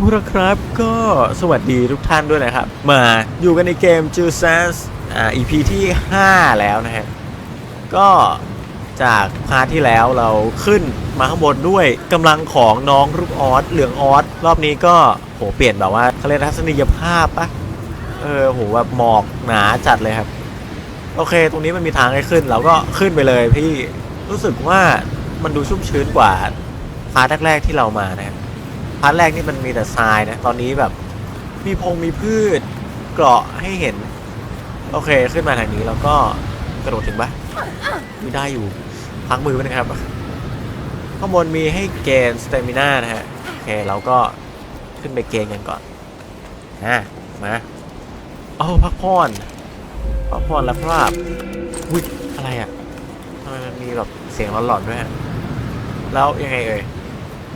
บุรครับก็สวัสดีทุกท่านด้วยนะครับ มาอยู่กันในเกม j u s a s อ่า EP ที่ 5 แล้วนะฮะ ก็จากพาร์ทที่แล้วเราขึ้นมาข้างบนด้วยกำลังของน้องลูกออสเหลืองออสรอบนี้ก็โหเปลี่ยนแบบว่าเขาเรียกทัศนียภาพปะเออโหแบบหมอกหนาจัดเลยครับ โอเค ตรงนี้มันมีทางให้ขึ้นเราก็ขึ้นไปเลยพี่รู้สึกว่ามันดูชุ่มชื้นกว่าพาร์ทแรกๆที่เรามานะครับ พาร์ทแรกนี่มันมีแต่ทรายนะ ตอนนี้แบบมีพงมีพืชเกราะให้เห็น โอเคขึ้นมาทางนี้แล้วก็กระโดดถึงปะไม่ได้อยู่พักมือไว้นะครับ ข้างบนมีให้เกณฑ์สเตมิน่านะฮะ โอเคเราก็ขึ้นไปเกณฑ์กันก่อนอะมาเอาพักผ่อนพักผ่อนแล้วครับอุ้ยอะไรอะทำไมมันมีแบบเสียงหลอนๆด้วยฮะแล้วยังไงเอ่ย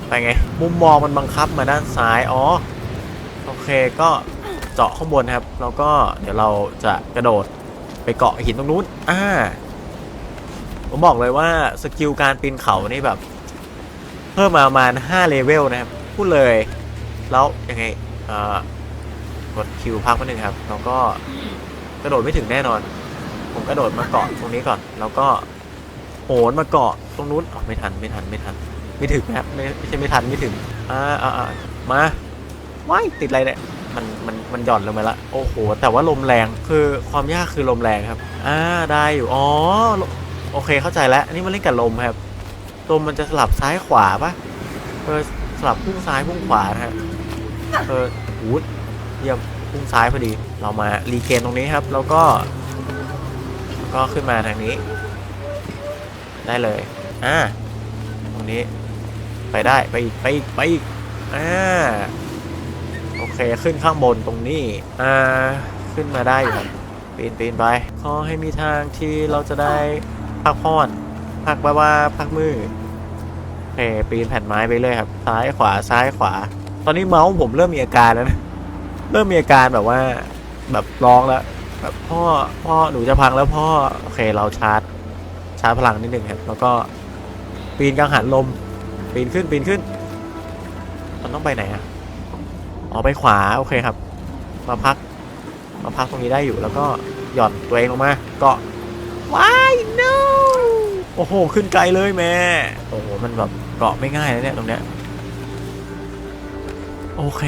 ไปไง มุมมองมันบังคับมาด้านซ้าย อ๋อ โอเคก็เจาะข้างบนครับ แล้วก็เดี๋ยวเราจะกระโดดไปเกาะหินตรงนู้น อ่า ผมบอกเลยว่าสกิลการปีนเขานี่แบบ เพิ่มมาประมาณ5เลเวลนะครับ พูดเลย แล้วยังไง เอ่อกดคิวพักมาหนึ่งครับ แล้วก็กระโดดไม่ถึงแน่นอน ผมกระโดดมาเกาะตรงนี้ก่อน แล้วก็โหนมาเกาะตรงนู้นอ๋อไม่ทันไม่ทันไม่ทัน ไม่ถึงนะครับไม่ไม่ใช่ไม่ทันไม่ถึงอ่าอ่ามาว้ายติดอะไรเนี่ยมันมันมันหย่อนลงมาละโอ้โห แต่ว่าลมแรงคือความยากคือลมแรงครับอ่าได้อยู่อ๋อโอเคเข้าใจแล้วอันนี้มันเล่นกับลมครับลมมันจะสลับซ้ายขวาปะเออสลับพุ่งซ้ายพุ่งขวานะฮะเออหูดเยี่ยมพุ่งซ้ายพอดี เรามารีเกนตรงนี้ครับ แล้วก็ ก็ขึ้นมาทางนี้ ได้เลย อ่า ตรงนี้ ไปได้ไปอีกไปอีกไปอีกอ่าโอเคขึ้นข้างบนตรงนี้อ่าขึ้นมาได้อยู่ครับปีนปีนไปขอให้มีทางที่เราจะได้พักผ่อนพักบ้าบ้าพักมือโอเคปีนแผ่นไม้ไปเลยครับ ซ้ายขวาซ้ายขวา ตอนนี้เมาส์ผมเริ่มมีอาการแล้วนะเริ่มมีอาการแบบว่าแบบร้องแล้วแบบพ่อพ่อหนูจะพังแล้วพ่อโอเคเราชาร์จชาร์จพลังนิดหนึ่งครับ แล้วก็ปีนกังหันลม ปีนขึ้นปีนขึ้น มันต้องไปไหนอะอ๋อไปขวาโอเคครับ มาพัก มาพักตรงนี้ได้อยู่แล้วก็หย่อนตัวเองลงมาเกาะว้าย no โอ้โห ขึ้นไกลเลยแม่ โอ้โห มันแบบเกาะไม่ง่ายนะเนี่ยตรงเนี้ย โอเค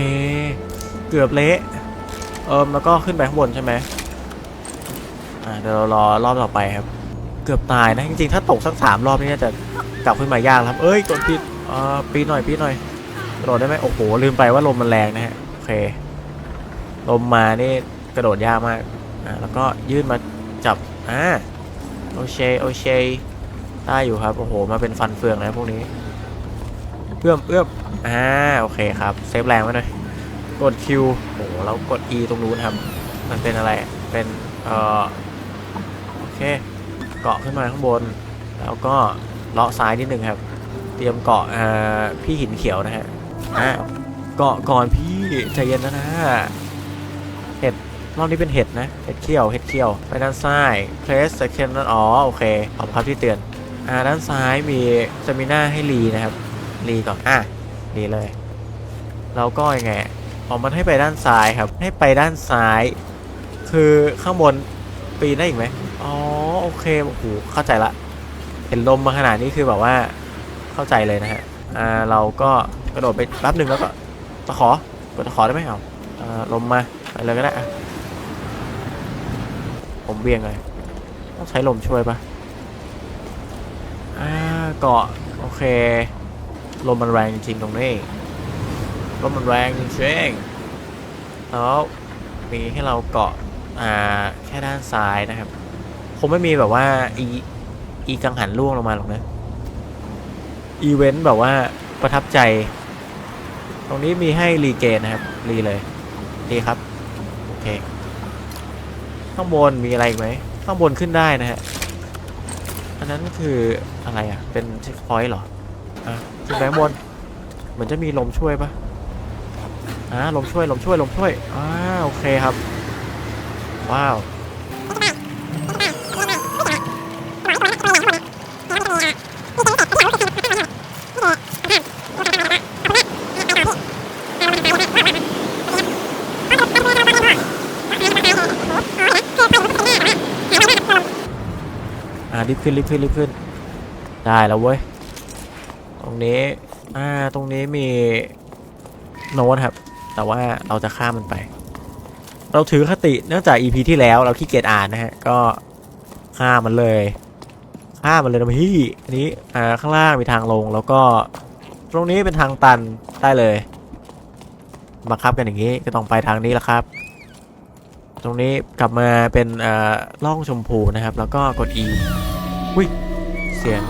เกือบเละ เอิมแล้วก็ขึ้นไปข้างบนใช่ไหมอ่าเดี๋ยวเรารอรอบต่อไปครับ กือบตายนะจริงๆ ถ้าตกสักสามรอบนี่น่าจะกลับขึ้นมายากครับ เอ้ยกดผิดอ่าปีหน่อยปีหน่อยกระโดดได้ไหมโอ้โหลืมไปว่าลมมันแรงนะฮะโอเคลมมานี่กระโดดยากมากอ่าแล้วก็ยื่นมาจับอ่าโอเคโอเคได้อยู่ครับโอ้โหมาเป็นฟันเฟืองนะพวกนี้เอื้อมเอื้อมอ่าโอเคครับเซฟแรงไว้หน่อยกด Q โอ้โหแล้วกด E ตรงนู้นครับ มันเป็นอะไรเป็นเอ่อโอเค เกาะขึ้นมาข้างบน แล้วก็เลาะซ้ายนิดนึงครับ เตรียมเกาะพี่หินเขียวนะฮะอ่าเกาะก่อนพี่ใจเย็นนะนะเห็ดรอบนี้เป็นเห็ดนะเห็ดเขียวเห็ดเขียวไปด้านซ้าย place second นั่นอ๋อโอเคขอบคุณครับที่เตือนอ่าด้านซ้ายมีสมิน่าให้รีนะครับรีก่อนอะรีเลยแล้วก็ยังไงอ๋อมันให้ไปด้านซ้ายครับ ให้ไปด้านซ้าย คือข้างบนปีนได้อีกไหมอ๋อ เคโอ้โหเข้าใจละเห็นลมมาขนาดนี้คือแบบว่าเข้าใจเลยนะฮะอ่าเราก็กระโดดไปแป๊บหนึ่งแล้วก็ตะขอกดตะขอได้ไหมเอาอ่าลมมาไปเลยก็ได้อะผมเบี่ยงเลยต้องใช้ลมช่วยปะอ่าเกาะโอเคลมมันแรงจริงๆตรงนี้ลมมันแรงจริงๆแล้วมีให้เราเกาะอ่าแค่ด้านซ้ายนะครับ คงไม่มีแบบว่าอีอีกังหันล่วงลงมาหรอกนะ อีเวนต์แบบว่าประทับใจ ตรงนี้มีให้รีเกนนะครับ รีเลย ดีครับ โอเค ข้างบนมีอะไรอีกไหม ข้างบนขึ้นได้นะฮะ อันนั้นคืออะไรอะ เป็นเช็คพอยต์เหรอ อะขึ้นไปข้างบน เหมือนจะมีลมช่วยปะอ่าลมช่วย ลมช่วย ลมช่วย อ่า โอเคครับ ว้าว รีบขึ้นรีบขึ้นรีบขึ้น ได้แล้วเว้ย ตรงนี้ อ่า ตรงนี้มีโน้ตครับ แต่ว่าเราจะข้ามมันไป เราถือคติเนื่องจาก EP ที่แล้วเราขี้เกียจอ่านนะฮะ ก็ข้ามมันเลยข้ามมันเลยนะพี่ อันนี้ อ่า ข้างล่างมีทางลง แล้วก็ ตรงนี้เป็นทางตันได้เลย บังคับกันอย่างนี้ ก็ต้องไปทางนี้แหละครับตรงนี้กลับมาเป็นอ่อล่องชมพูนะครับ แล้วก็กด E อุ้ย เสียง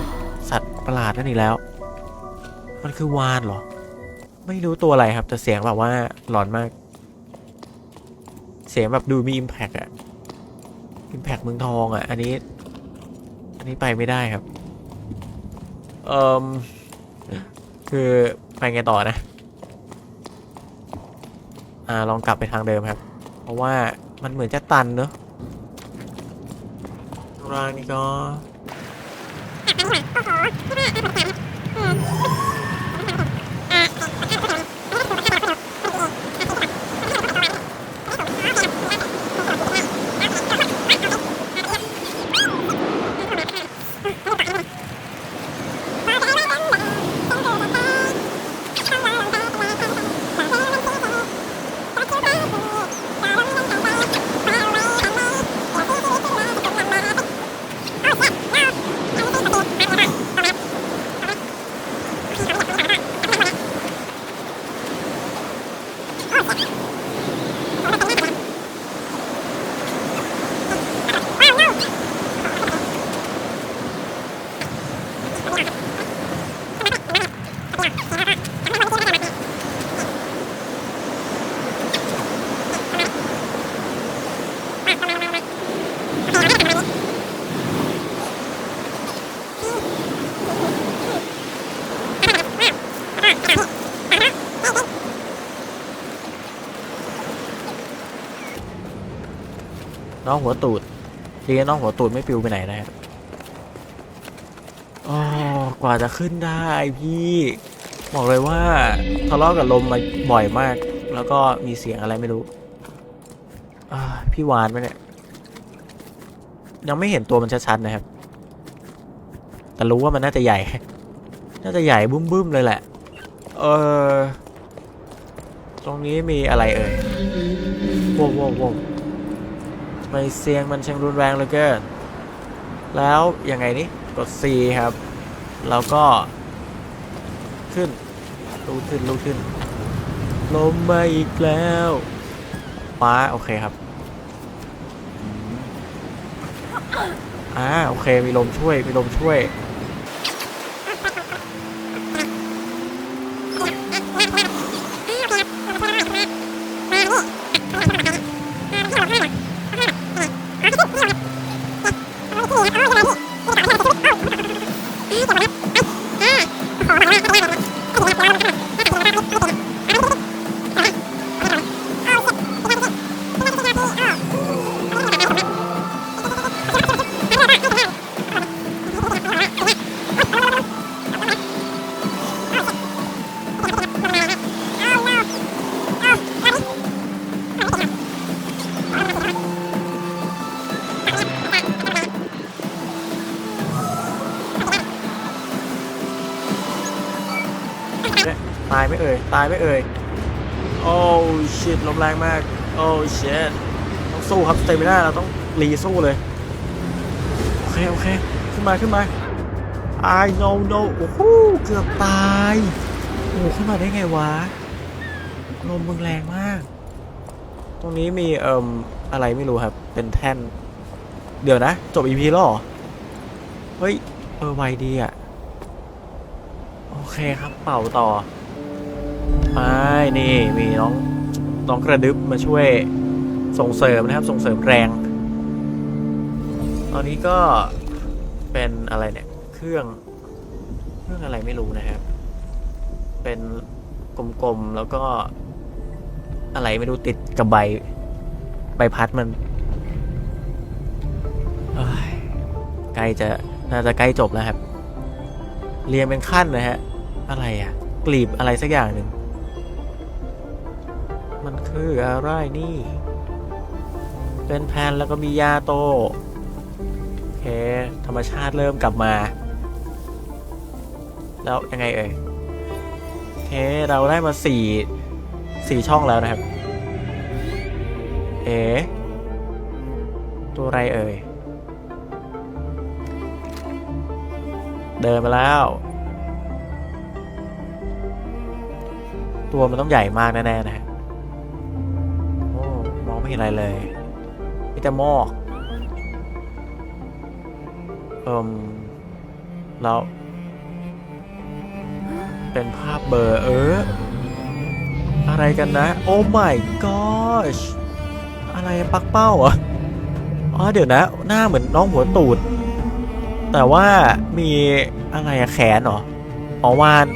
สัตว์ประหลาดนั่นอีกแล้ว มันคือวานเหรอ ไม่รู้ตัวอะไรครับ แต่เสียงแบบว่าหลอนมาก เสียงแบบดูมี Impact อะ Impact เมืองทองอะอันนี้ อันนี้ไปไม่ได้ครับ เอ่มคือไปไงต่อนะ อ่าลองกลับไปทางเดิมครับ เพราะว่ามันเหมือนจะตันเนอะข้างล่างนี่ก็ น้องหัวตูดดีนะน้องหัวตูดไม่ปิวไปไหนนะครับอ๋อกว่าจะขึ้นได้พี่บอกเลยว่าทะเลาะกับลมมาบ่อยมาก แล้วก็มีเสียงอะไรไม่รู้พี่วานไหมเนี่ยยังไม่เห็นตัวมันชัดๆนะครับ แต่รู้ว่ามันน่าจะใหญ่ น่าจะใหญ่บึ้มๆเลยแหละ เออตรงนี้มีอะไรเอ่ยโว้วโว้วโว้วทำ ไมเสียงมันช่างรุนแรงเหลือเกิน แล้วยังไงนี่กด C ครับ แล้วก็ ขึ้นลุกขึ้นลุกขึ้นลมมาอีกแล้วป้าโอเคครับอ่าโอเคมีลมช่วยมีลมช่วย ตายไม่เอ่ย โอ้ชิตลมแรงมาก โอ้ชิตต้องสู้ครับสเตมิน่าเราต้องรีสู้เลย โอเค โอเค ขึ้นมาขึ้นมา I no no โอ้โหเกือบตาย โอ้โหขึ้นมาได้ไงวะ ลมมึงแรงมาก ตรงนี้มีเอ่มอะไรไม่รู้ครับ เป็นแท่น เดี๋ยวนะ จบ EP แล้วเหรอ เฮ้ย เออไวดีอะ โอเคครับเป่าต่อ ไปนี่มีน้องน้องกระดึบมาช่วยส่งเสริมนะครับ ส่งเสริมแรง ตอนนี้ก็เป็นอะไรเนี่ย เครื่องเครื่องอะไรไม่รู้นะครับ เป็นกลมๆแล้วก็อะไรไม่รู้ติดกับใบใบพัดมันใกล้จะน่าจะใกล้จบแล้วครับ เรียงเป็นขั้นนะฮะ อะไรอะกลีบอะไรสักอย่างหนึ่ง คืออะไรนี่ เป็นแผ่นแล้วก็มียาโตเค ธรรมชาติเริ่มกลับมา แล้วยังไงเอ่ย โอเค เราได้มาสี่สี่ช่องแล้วนะครับ เอ๋ตัวอะไรเอ่ย เดินมาแล้ว ตัวมันต้องใหญ่มากแน่ๆนะฮะ มองไม่อะไรเลยมีแต่หมอกเอิมแล้วเป็นภาพเบอร์เออ อะไรกันนะ โอ้ my gosh อะไรปักเป้าเหรอะอ๋อเดี๋ยวนะ หน้าเหมือนน้องหัวตูด แต่ว่ามีอะไรอะแขนเหรออ๋อวาน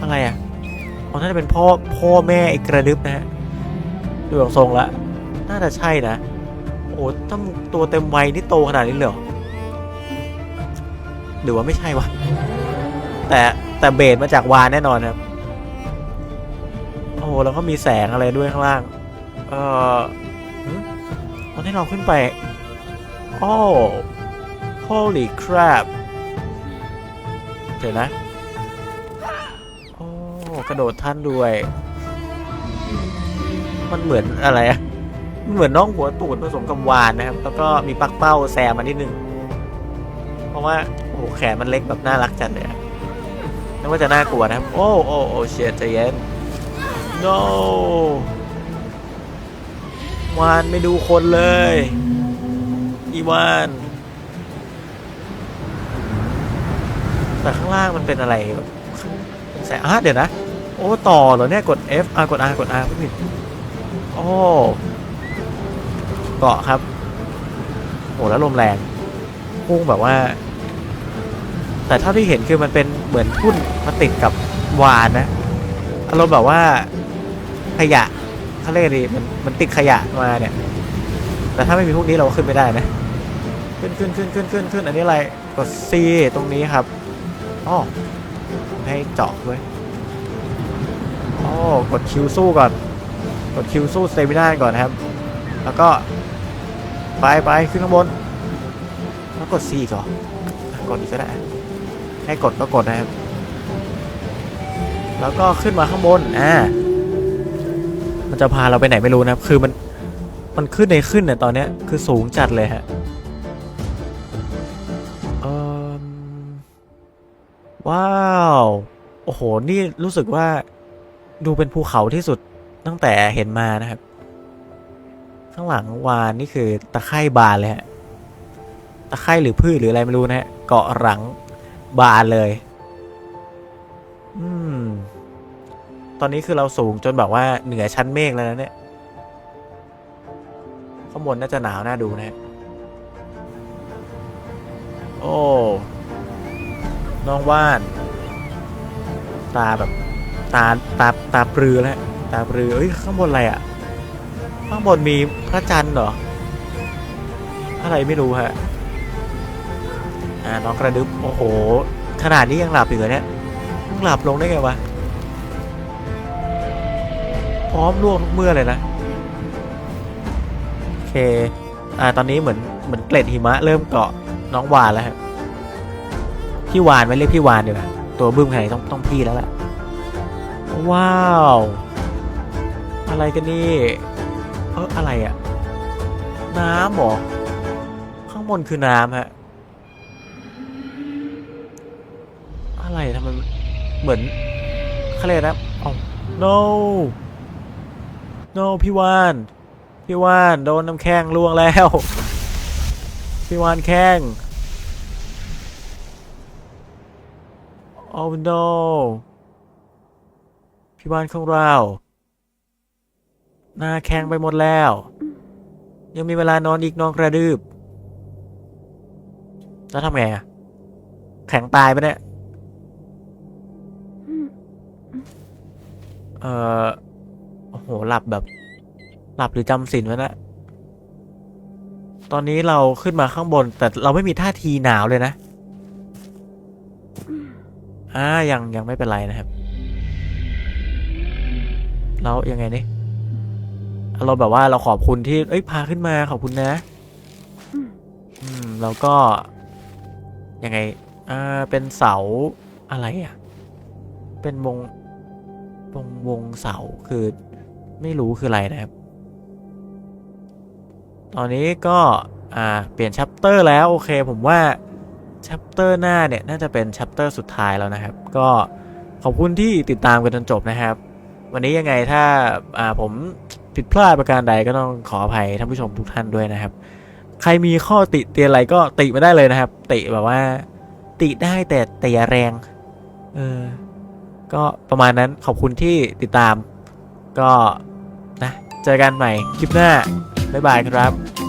อะไรอะอ๋อน่าจะเป็นพ่อพ่อแม่ไอ้กระดึบนะฮะ ดูจากทรงละน่าจะใช่นะ โอ้ถ้าตัวเต็มวัยนี่โตขนาดนี้เลยหรอหรือว่าไม่ใช่วะแต่แต่เบสมาจากวานแน่นอนครับ โอ้โหแล้วก็มีแสงอะไรด้วยข้างล่าง เอ่อตอนที่เราขึ้นไปโอ้ holy crap เดี๋ยวนะ โอ้ กระโดดท่านด้วย มันเหมือนอะไรอะเหมือนน้องหัวตูดผสมกับวานนะครับ แล้วก็มีปักเป้าแซมมานิดนึง เพราะว่าโอ้โหแขนมันเล็กแบบน่ารักจัดเลยนึกว่าจะน่ากลัวนะครับ โอ้โอ้โอ้เชียใจเย็น no วานไม่ดูคนเลย อีวานแต่ข้างล่างมันเป็นอะไรแบบแสงอะเดี๋ยวนะ โอ้ ต่อเหรอเนี่ย กด F อะกด R กด R ไม่ผิด โอ้เกาะครับ โอ้แล้วลมแรงพุ่งแบบว่า แต่เท่าที่เห็นคือมันเป็นเหมือนทุ่นมาติดกับวานนะอารมณ์แบบว่าขยะเขาเรียกดีมันมันติดขยะมาเนี่ย แต่ถ้าไม่มีพวกนี้เราก็ขึ้นไม่ได้นะ ขึ้นขึ้นขึ้นขึ้นขึ้นขึ้นอันนี้อะไรกด C ตรงนี้ครับอ๋อให้เจาะด้วยอ๋อกดคิวสู้ก่อน กดคิวสู้สเตมิน่าก่อนนะครับ แล้วก็ไปไปขึ้นข้างบน แล้วกด C ก่อนอะกดอีกก็ได้ ให้กดก็กดนะครับ แล้วก็ขึ้นมาข้างบน อ่า มันจะพาเราไปไหนไม่รู้นะครับ คือมัน มันขึ้นในขึ้นเนี่ยตอนเนี้ย คือสูงจัดเลยฮะเอมว้าว โอ้โห นี่รู้สึกว่าดูเป็นภูเขาที่สุด ตั้งแต่เห็นมานะครับ ข้างหลังวานนี่คือตะไคร่บานเลยฮะตะไคร่หรือพืชหรืออะไรไม่รู้นะฮะเกาะหลังบานเลย อืม ตอนนี้คือเราสูงจนแบบว่าเหนือชั้นเมฆแล้วนะเนี่ยข้างบนน่าจะหนาวน่าดูนะฮะโอ้น้องว่าน ตาแบบ ตาตาตาปรือแล้ว ตาปรือเอ้ยข้างบนอะไรอะ่ะข้างบนมีพระจันทร์เหรอ อะไรไม่รู้ฮะ อ่าน้องกระดึบโอ้โห ขนาดนี้ยังหลับอยู่เหรอเนี่ยมึงหลับลงได้ไงวะ พร้อมล่วงทุกเมื่อเลยนะ โอเค อ่า ตอนนี้เหมือนเหมือนเกล็ดหิมะเริ่มเกาะน้องวานแล้วฮะ พี่วานไม่เรียกพี่วานดีกว่าตัวบึ้มขนาดนี้ต้องต้องพี่แล้วแหละว้าว อะไรกันนี่ เอออะไรอะน้ำหรอ ข้างบนคือน้ำฮะ อะไรทำไมมันเหมือนเขาเรียกนะอ๋อ no no พี่วาน พี่วานโดนน้ำแข้งล่วงแล้ว พี่วานแข้ง oh no พี่วานของเรา หน้าแข้งไปหมดแล้ว ยังมีเวลานอนอีกนอนกระดืบแล้วทำไงอะแข็งตายไปเนี่ยเออโอ้โห หลับแบบ หลับหรือจำสินไว้นะ ตอนนี้เราขึ้นมาข้างบน แต่เราไม่มีท่าทีหนาวเลยนะ อ่า ยังยังไม่เป็นไรนะครับ แล้วยังไงนี่ เราแบบว่าเราขอบคุณที่เอ้ยพาขึ้นมาขอบคุณนะแล้วก็ยังไงอ่าเป็นเสาอะไรอะ เป็นวงวงวงเสาคือไม่รู้คืออะไรนะครับ ตอนนี้ก็อ่าเปลี่ยนชัปเตอร์แล้วโอเคผมว่าชัปเตอร์หน้าเนี่ยน่าจะเป็นชัปเตอร์สุดท้ายแล้วนะครับ ก็ขอบคุณที่ติดตามกันจนจบนะครับ วันนี้ยังไงถ้าอ่าผม ผิดพลาดประการใดก็ต้องขออภัยท่านผู้ชมทุกท่านด้วยนะครับ ใครมีข้อติเตียนอะไรก็ติมาได้เลยนะครับ ติแบบว่า ติได้แต่แต่อย่าแรง เออ ก็ประมาณนั้นขอบคุณที่ติดตาม ก็นะ เจอกันใหม่คลิปหน้า บ๊ายบายครับ